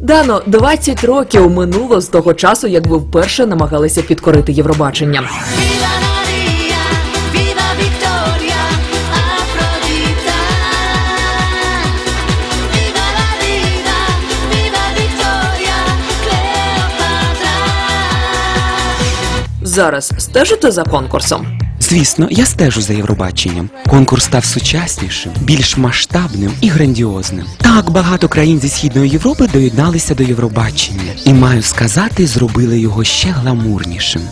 Дано, 20 років минуло з того часу, як ви вперше намагалися підкорити Євробачення. Зараз стежите за конкурсом. Звісно, я стежу за Євробаченням. Конкурс став сучаснішим, більш масштабним і грандіозним. Так багато країн зі східної Європи доєдналися до Євробачення, і маю сказати, зробили його ще гламурнішим.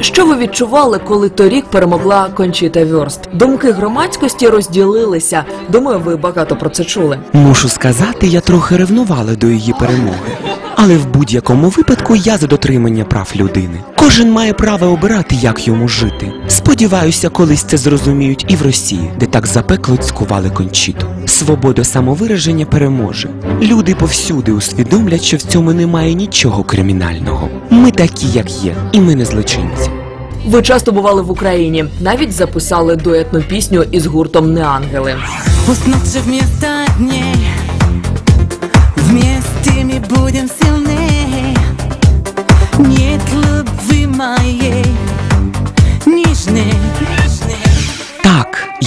Що ви відчували, коли торік перемогла Кончіта Вьорст? Думки громадськості розділилися. Думаю, ви багато про це чули. Мушу сказати, я трохи ревнувала до її перемоги. Але в будь-якому випадку я за дотримання прав людини. Кожен має право обирати, як йому жити. Сподіваюся, колись це зрозуміють і в Росії, де так запекло цькували кончіту. Свобода самовираження переможе. Люди повсюди усвідомлять, що в цьому немає нічого кримінального. Ми такі, як є, і ми не злочинці. Ви часто бували в Україні, навіть записали дуетну пісню із гуртом Неангели. Пусть будем сильнее. Нет любви моей Нежной. Так,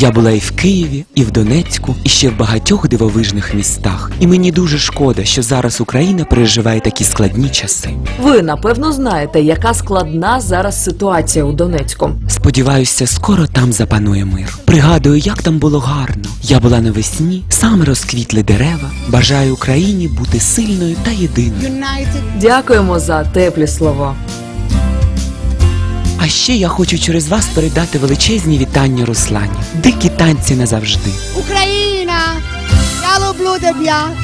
я була і в Києві, і в Донецьку, і ще в багатьох дивовижних містах. І мені дуже шкода, що зараз Україна переживає такі складні часи. Ви напевно знаєте, яка складна зараз ситуація у Донецьку. Сподіваюся, скоро там запанує мир. Пригадую, як там було гарно. Я була навесні, саме розквітли дерева. Бажаю Україні бути сильною та єдиною. Дякуємо за теплі слова. А ще я хочу через вас передати величезні вітання Руслані. Дикі танці назавжди. Україна! Я люблю тебе!